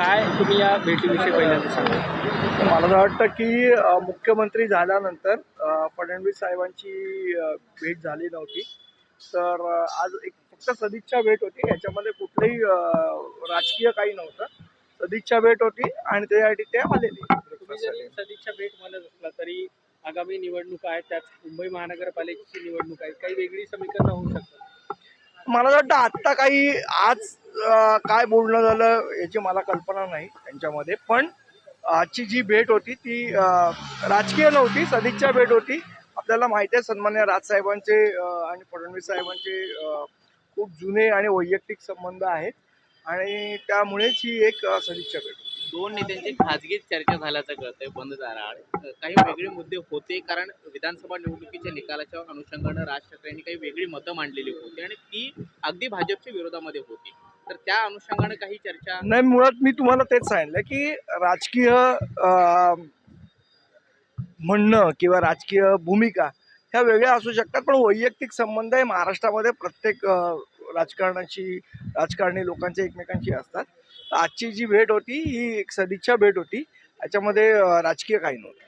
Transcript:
काय तुम्ही या भेटीविषयी पहिल्यांदा सांगा. मला तर वाटतं की मुख्यमंत्री झाल्यानंतर फडणवीस साहेबांची भेट झाली नव्हती. तर आज एक फक्त सदिच्छा भेट होती. याच्यामध्ये कुठलंही राजकीय काही नव्हतं. सदिच्छा भेट होती आणि त्यासाठी ते आलेले. सदिच्छा भेट म्हणत असला तरी आगामी निवडणूक आहेत त्यात मुंबई महानगरपालिकेची निवडणूक आहे काही वेगळी समीकरणं होऊ शकतात. मला वाटतं आत्ता काही आज काय बोलणं झालं याची मला कल्पना नाही त्यांच्यामध्ये. पण आजची जी भेट होती ती राजकीय नव्हती सदिच्छा भेट होती. आपल्याला माहिती आहे सन्मान्य राजसाहेबांचे आणि फडणवीस साहेबांचे खूप जुने आणि वैयक्तिक संबंध आहेत. आणि त्यामुळेच ही एक सदिच्छा भेट दोन नेत्यांची खाजगीच चर्चा झाल्याचं कळतंय बंद झाला. काही वेगळे मुद्दे होते कारण विधानसभा निवडणुकीच्या निकालाच्या अनुषंगानं राज ठाकरेंनी काही वेगळी मतं मांडलेली होती. आणि ती अगदी भाजपच्या विरोधामध्ये होती. तर त्या अनुषंगानं काही चर्चा नाही मुळात मी तुम्हाला तेच सांगितलं की राजकीय म्हणणं किंवा राजकीय भूमिका ह्या वेगळ्या असू शकतात पण वैयक्तिक संबंध हे महाराष्ट्रामध्ये प्रत्येक राजकारणाची राजकारणी लोकांचे एकमेकांशी असतात. तर आजची जी भेट होती ही एक सदिच्छा भेट होती. याच्यामध्ये राजकीय काही नव्हतं.